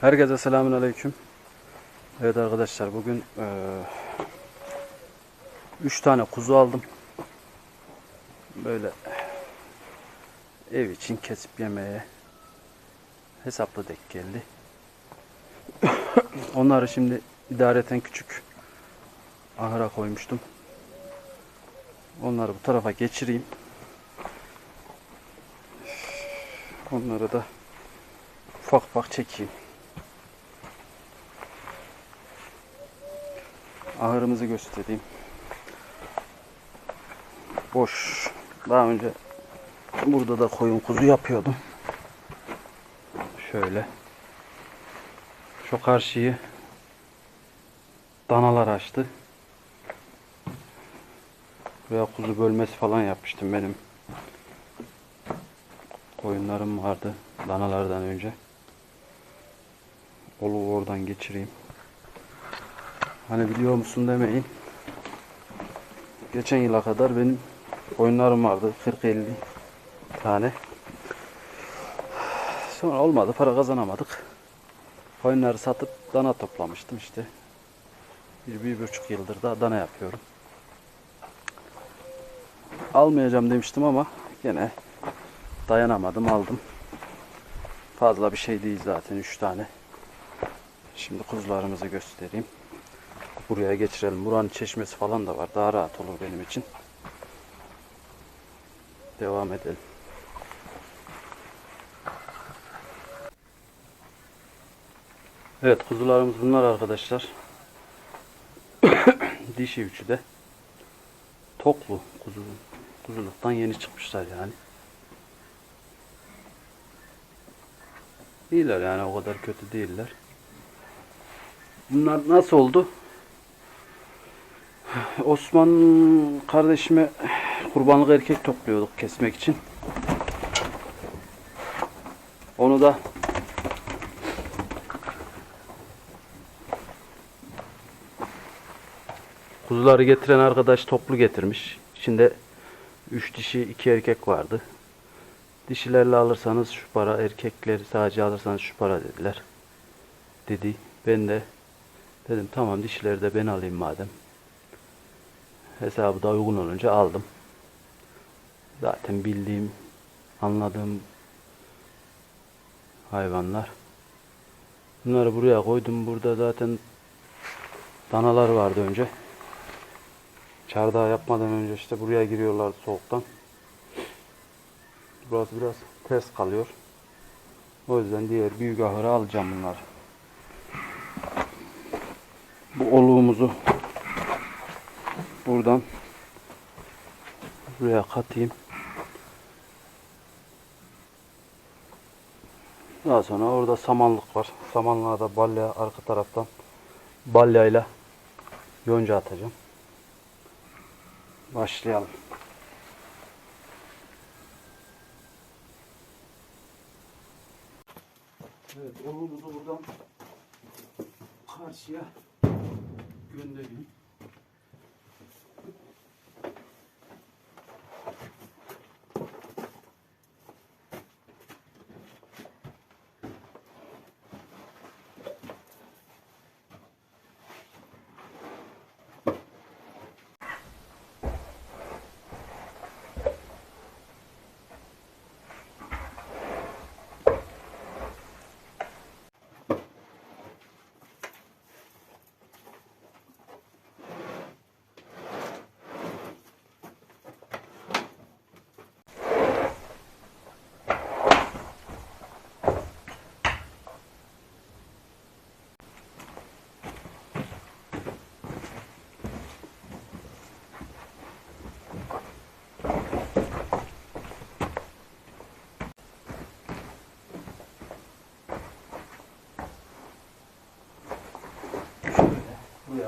Herkese selamun aleyküm. Evet arkadaşlar bugün 3 tane kuzu aldım. Böyle ev için kesip yemeye hesaplı denk geldi. Onları şimdi idareten küçük ahıra koymuştum. Onları bu tarafa geçireyim. Onları da ufak ufak çekeyim. Ahırımızı göstereyim. Boş. Daha önce burada da koyun kuzu yapıyordum. Şöyle. Şu karşıyı danalar açtı. Buraya kuzu bölmesi falan yapmıştım benim. Koyunlarım vardı danalardan önce. Olu oradan geçireyim. Hani biliyor musun demeyin. Geçen yıla kadar benim oyunlarım vardı. 40-50 tane. Sonra olmadı. Para kazanamadık. Oyunları satıp dana toplamıştım işte. Bir, bir buçuk yıldır da dana yapıyorum. Almayacağım demiştim ama gene dayanamadım aldım. Fazla bir şey değil zaten 3 tane. Şimdi kuzularımızı göstereyim buraya geçirelim. Buranın çeşmesi falan da var. Daha rahat olur benim için. Devam edelim. Evet kuzularımız bunlar arkadaşlar. Dişi üçü de. Toklu kuzu. Kuzuluktan yeni çıkmışlar yani. İyiler yani o kadar kötü değiller. Bunlar nasıl oldu? Osman kardeşime kurbanlık erkek topluyorduk kesmek için. Onu da kuzuları getiren arkadaş toplu getirmiş. İçinde 3 dişi 2 erkek vardı. Dişilerle alırsanız şu para, erkekleri sadece alırsanız şu para dediler. Dedi. Ben de dedim tamam dişileri de ben alayım madem. Hesabı da uygun olunca aldım. Zaten bildiğim, anladığım hayvanlar. Bunları buraya koydum. Burada zaten danalar vardı önce. Çardağı yapmadan önce işte buraya giriyorlardı soğuktan. Burası biraz ters kalıyor. O yüzden diğer büyük ahıra alacağım bunları. Bu oluğumuzu buradan buraya katayım. Daha sonra orada samanlık var. Samanlığa da balya arka taraftan balyayla yonca atacağım. Başlayalım.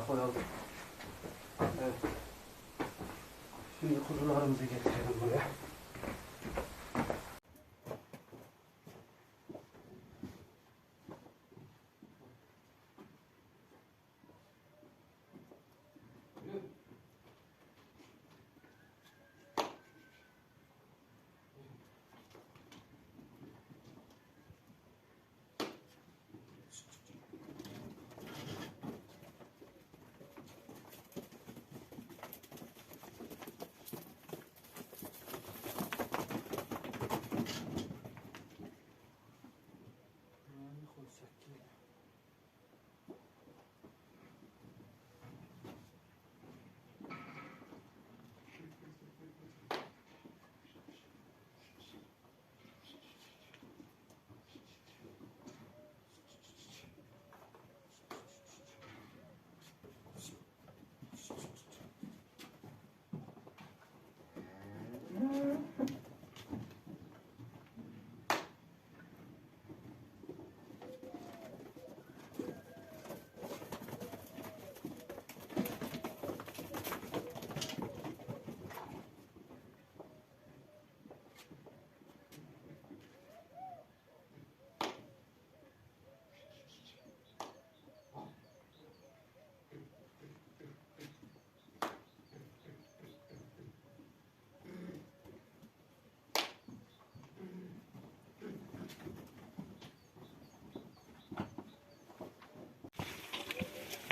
Buraya koyalım. Evet. Şimdi kuzularımızı getirelim buraya.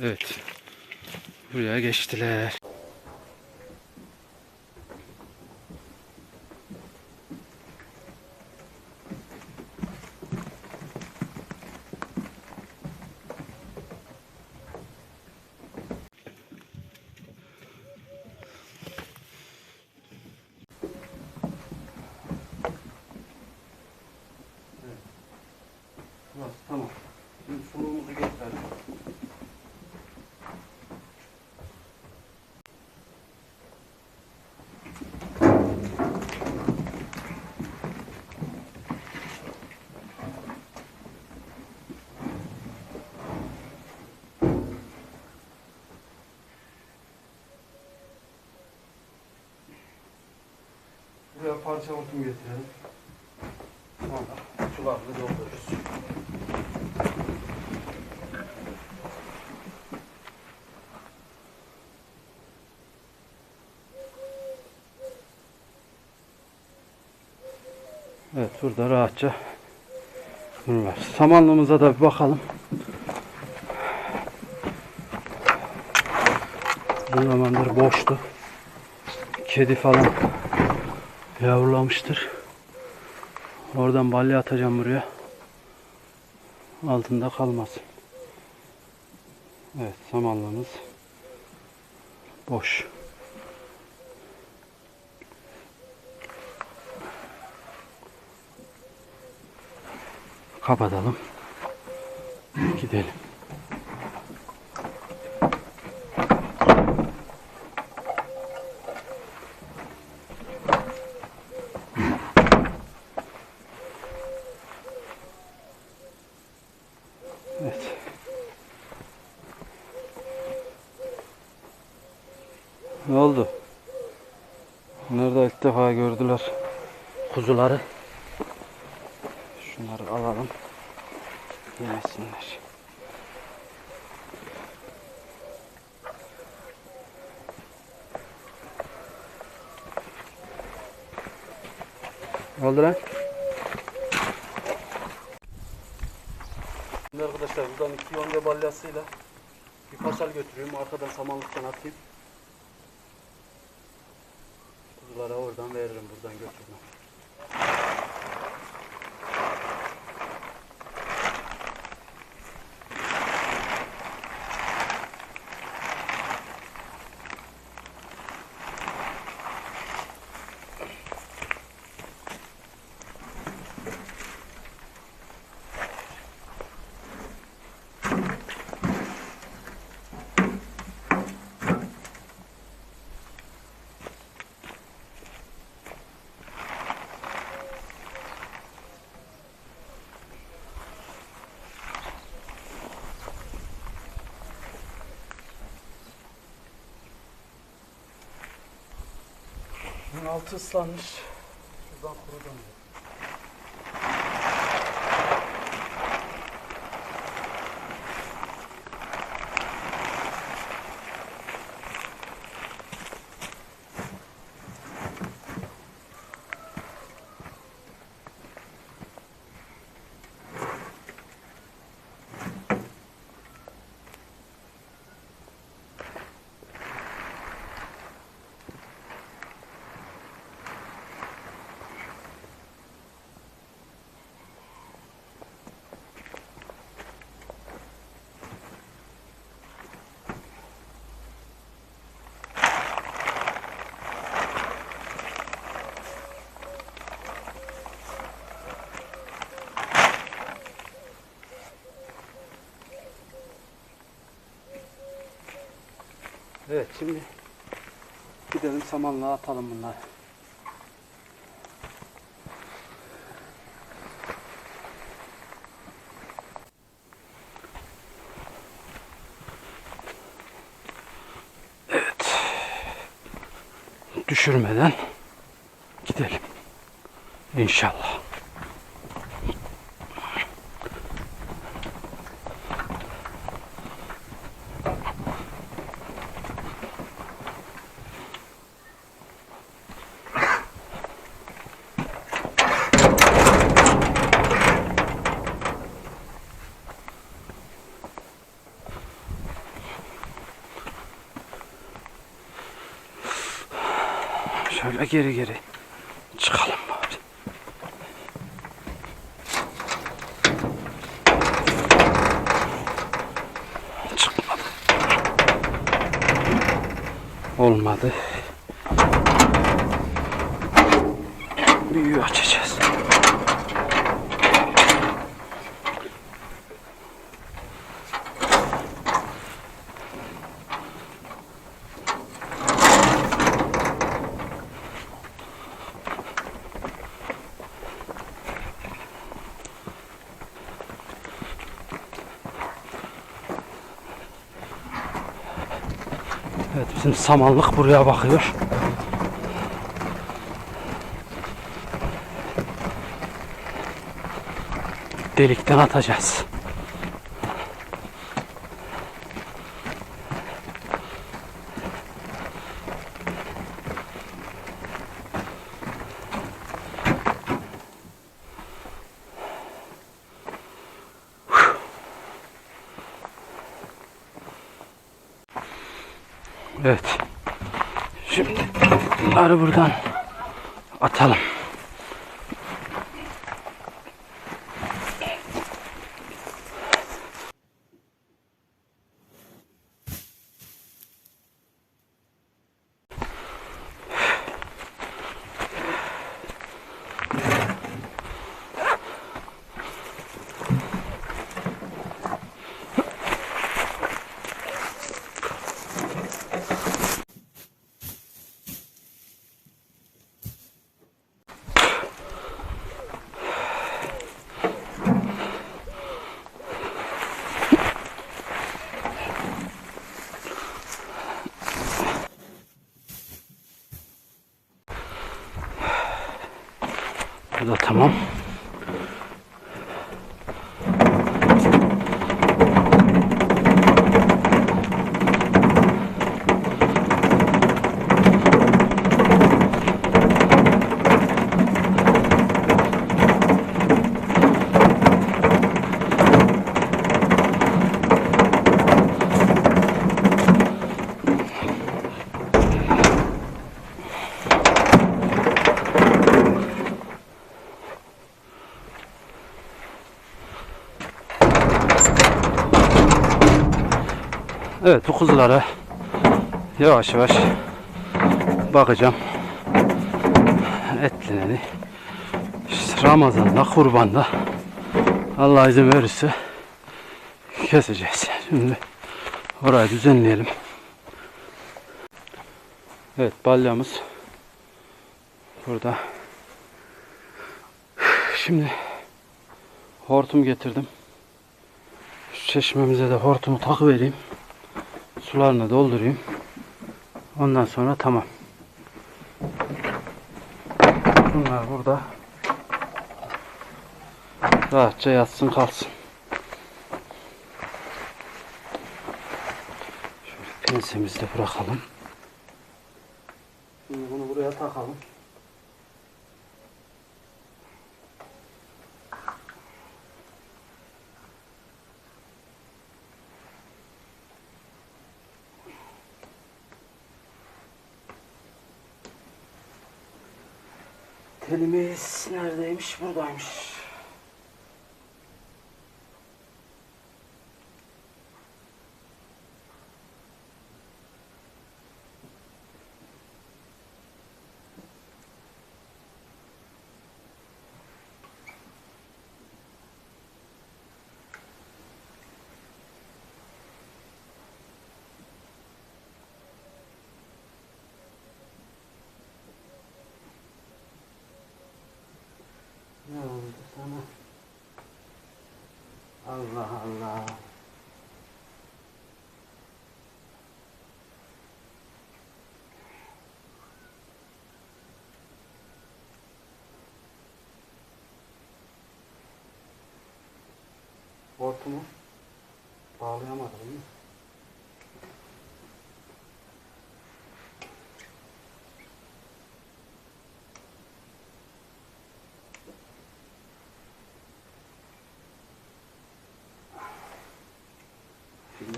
Evet. Buraya geçtiler. Burası tamam. Şimdi sunumumuzu getirelim. Buraya parça hortum getirelim. Sonra doldururuz. Evet burada rahatça bunu var. Samanlığımıza da bir bakalım. Uzun zamandır boştu. Kedi falan yavrulamıştır. Oradan balya atacağım buraya. Altında kalmasın. Evet samanlığımız boş. Kapatalım. Gidelim. Evet. Ne oldu? Nerede ilk defa gördüler kuzuları. Şunları alalım. Yemesinler. Ne oldu lan? Şimdi arkadaşlar buradan iki yonga balyasıyla bir pasal götürüyorum. Arkadan samanlıktan atayım. Kuzulara oradan veririm buradan götürmem. Altı ıslanmış. Şuradan kurudan. Evet şimdi gidelim samanlığa atalım bunları. Evet. Düşürmeden gidelim. İnşallah. Şöyle geri geri çıkalım bari. Çıkmadı. Olmadı. Büyüğü açacağız. Bizim samanlık buraya bakıyor. Delikten atacağız. Evet. Şimdi bunları buradan atalım. Bu da tamam. Evet bu kuzulara yavaş yavaş bakacağım. Etleneni işte Ramazan'da, kurbanda Allah izin verirse keseceğiz. Şimdi orayı düzenleyelim. Evet balyamız burada. Şimdi hortum getirdim. Şu çeşmemize de hortumu takı vereyim sularını doldurayım. Ondan sonra tamam. Bunlar burada rahatça yatsın kalsın. Şöyle pensemizi de bırakalım. Şimdi bunu buraya takalım. Telimiz neredeymiş? Buradaymış. Allah Allah. Hortumu bağlayamadım değil mi?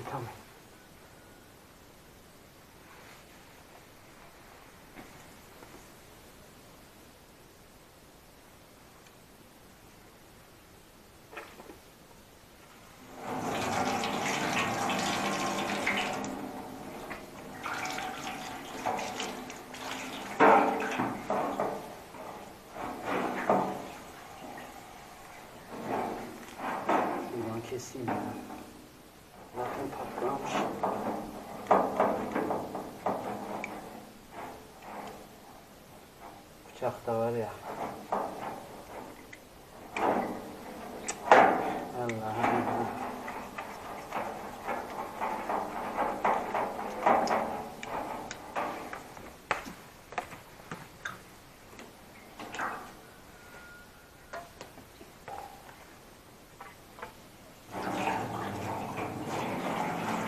Şimdi tamam. Şuradan keseyim ya. Zaten patlamış. Da var ya. Allah Allah.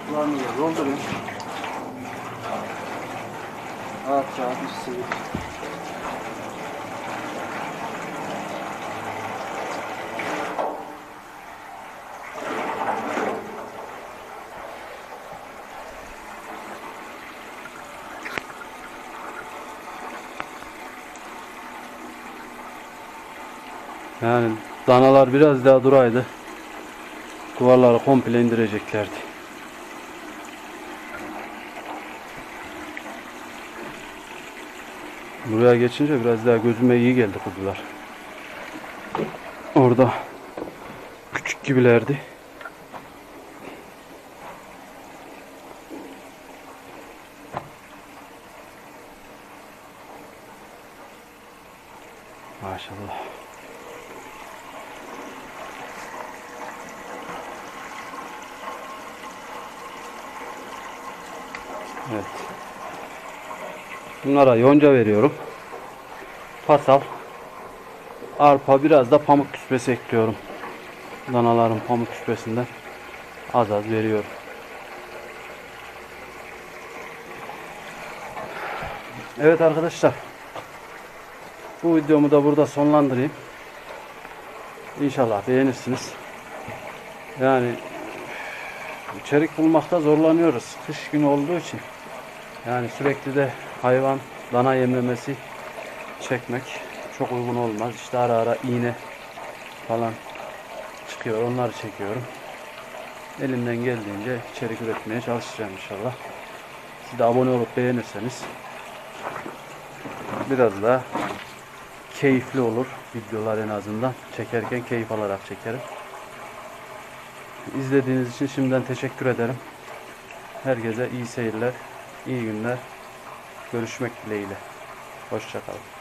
Kullanmıyor. Doldurun. Rahat. Yani danalar biraz daha duraydı. Duvarları komple indireceklerdi. Buraya geçince biraz daha gözüme iyi geldi kuzular. Orada küçük gibilerdi. Evet. Bunlara yonca veriyorum. Pasal. Arpa biraz da pamuk küspesi ekliyorum. Danaların pamuk küspesinden az az veriyorum. Evet arkadaşlar. Bu videomu da burada sonlandırayım. İnşallah beğenirsiniz. Yani içerik bulmakta zorlanıyoruz. Kış günü olduğu için. Yani sürekli de hayvan dana yemlemesi çekmek çok uygun olmaz. İşte ara ara iğne falan çıkıyor. Onları çekiyorum. Elimden geldiğince içerik üretmeye çalışacağım inşallah. Siz de abone olup beğenirseniz biraz daha keyifli olur videolar en azından. Çekerken keyif alarak çekerim. İzlediğiniz için şimdiden teşekkür ederim. Herkese iyi seyirler, iyi günler. Görüşmek dileğiyle. Hoşçakalın.